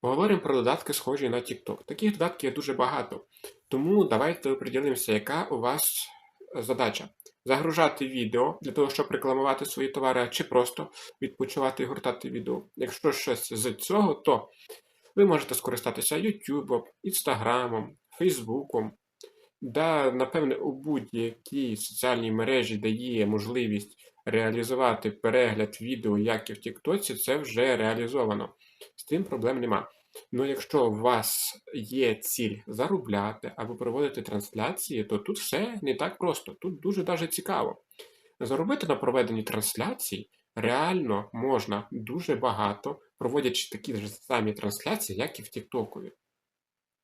Поговоримо про додатки, схожі на TikTok. Таких додатків є дуже багато. Тому давайте приділимося, яка у вас задача. Загружати відео для того, щоб рекламувати свої товари, чи просто відпочивати і гортати відео. Якщо щось з цього, то ви можете скористатися YouTube, Instagram, Facebook. Да, напевне, у будь-якій соціальній мережі, де є можливість реалізувати перегляд відео, як і в TikTok, це вже реалізовано. З цим проблем нема. Ну, якщо у вас є ціль заробляти або проводити трансляції, то тут все не так просто. Тут дуже даже цікаво. Заробити на проведенні трансляцій реально можна дуже багато, проводячи такі ж самі трансляції, як і в Тіктокові.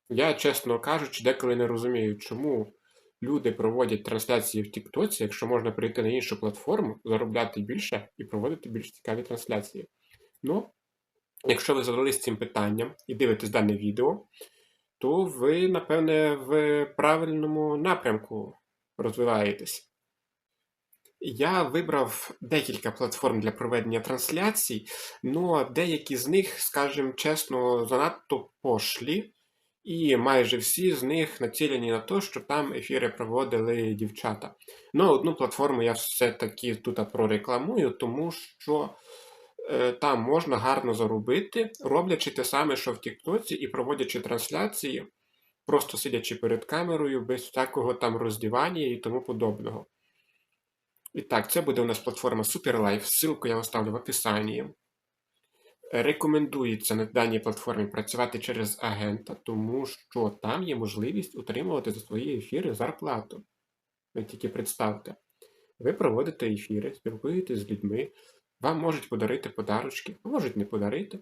Я, чесно кажучи, деколи не розумію, чому люди проводять трансляції в Тіктоці, якщо можна перейти на іншу платформу, заробляти більше і проводити більш цікаві трансляції. Ну, якщо ви задались цим питанням і дивитесь дане відео, то ви, напевне, в правильному напрямку розвиваєтесь. Я вибрав декілька платформ для проведення трансляцій, але деякі з них, скажімо чесно, занадто пошлі, і майже всі з них націлені на те, що там ефіри проводили дівчата. Ну, одну платформу я все-таки тут прорекламую, тому що там можна гарно заробити, роблячи те саме, що в Тіктоці, і проводячи трансляції, просто сидячи перед камерою, без всякого там роздівання і тому подобного. І так, це буде у нас платформа SuperLife. Ссылку я оставлю в описанні. Рекомендується на даній платформі працювати через агента, тому що там є можливість отримувати за свої ефіри зарплату. Ви тільки представте. Ви проводите ефіри, спілкуєтесь з людьми, вам можуть подарити подарочки, можуть не подарити.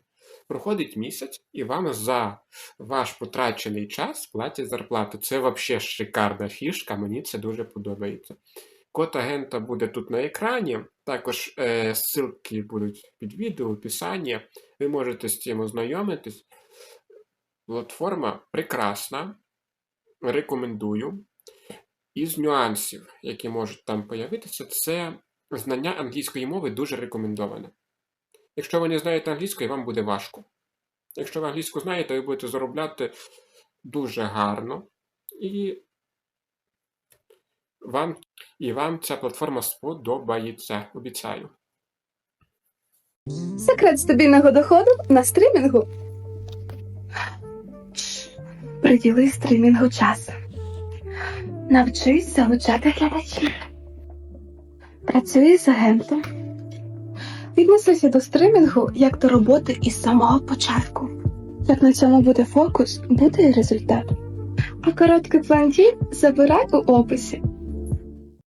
Проходить місяць, і вам за ваш потрачений час платять зарплату. Це взагалі шикарна фішка, мені це дуже подобається. Код агента буде тут на екрані. Також е, ссылки будуть під відео, описанні. Ви можете з цим ознайомитись. Платформа прекрасна. Рекомендую. Із нюансів, які можуть там появитися, це знання англійської мови дуже рекомендоване. Якщо ви не знаєте англійської, вам буде важко. Якщо ви англійську знаєте, ви будете заробляти дуже гарно. І вам, і вам ця платформа сподобається, обіцяю. Секрет стабільного доходу на стрімінгу. Приділи стрімінгу час. Навчись залучати глядачів. Працюй з агентом. Віднесися до стримінгу як до роботи із самого початку. Як на цьому буде фокус, буде і результат. А короткий план дій забирай у описі.